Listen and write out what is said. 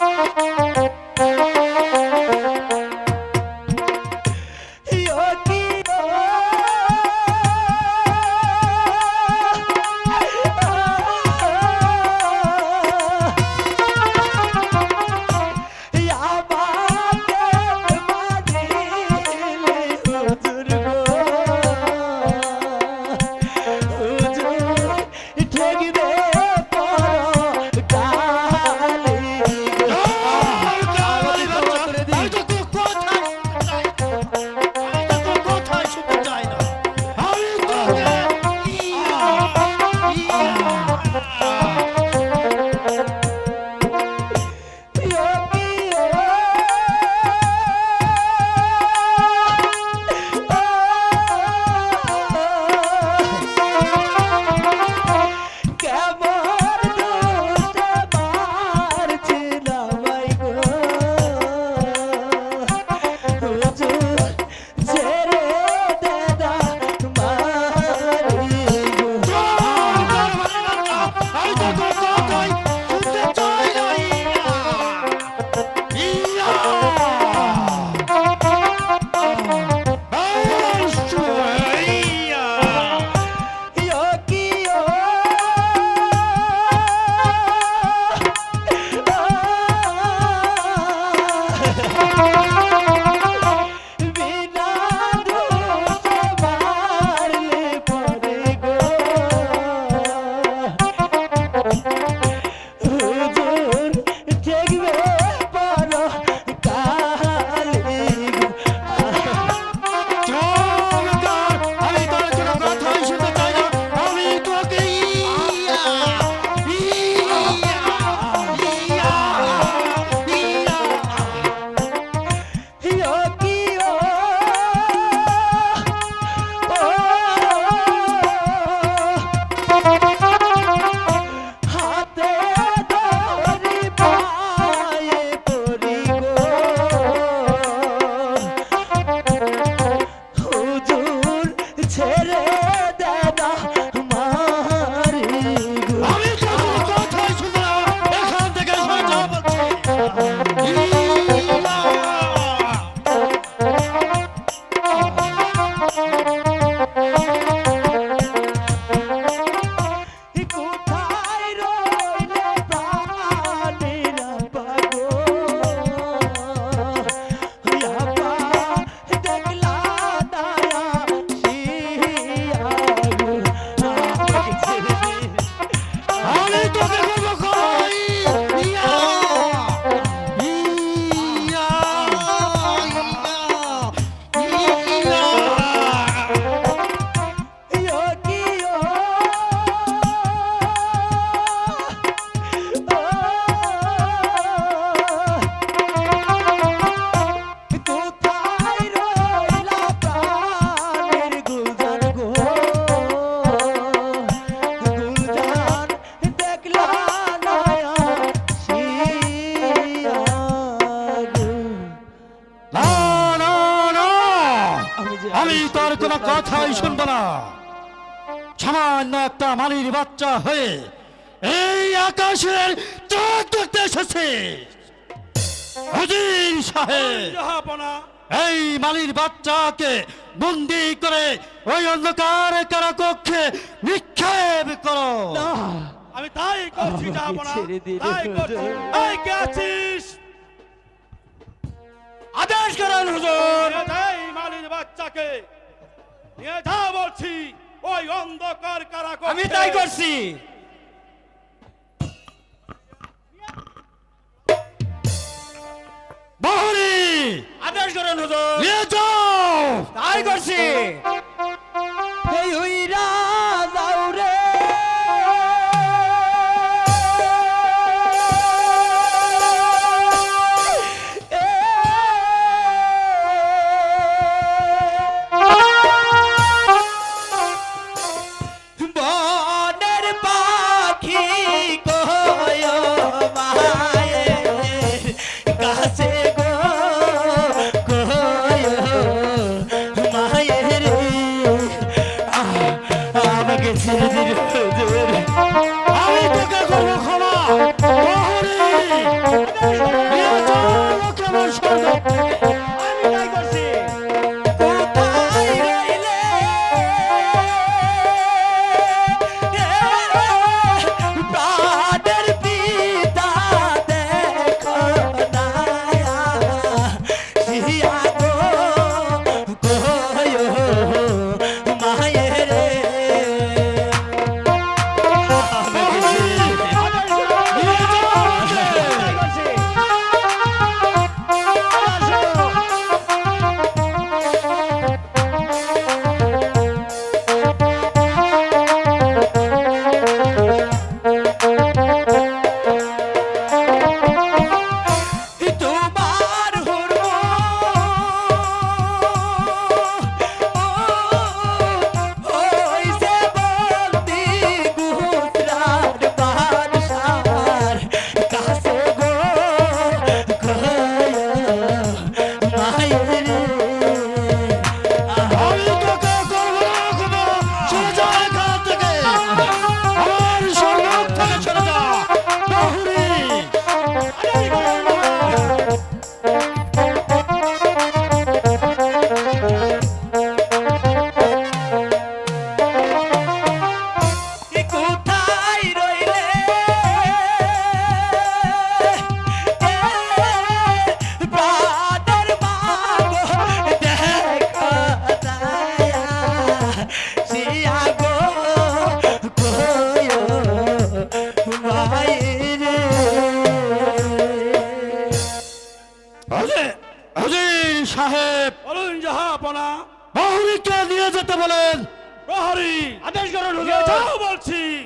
Música Thank you. আমি তোর কোনো কথাই শুনব না। সামান্য একটা মালির বাচ্চা হয়ে এই আকাশের চোখ দেখতে এসেছে। হুজির সাহেব এই মালির বাচ্চাকে বন্দি করে ওই অন্ধকার কারাকক্ষে নিক্ষেপ করো। আমি তাই করছি তাই আদেশ করেন হুজুর। বাচ্চাকে নিয়ে যা বলছি ওই অন্ধকার কারা আমি তাই করছি। বহরি! আদেশ করেন হুজুর নিয়ে যাও! তাই করছি। বলুন জাহাপনা বাহুরিকে নিয়ে যেতে বলেন। প্রহরী। আদেশ করুন বলছি।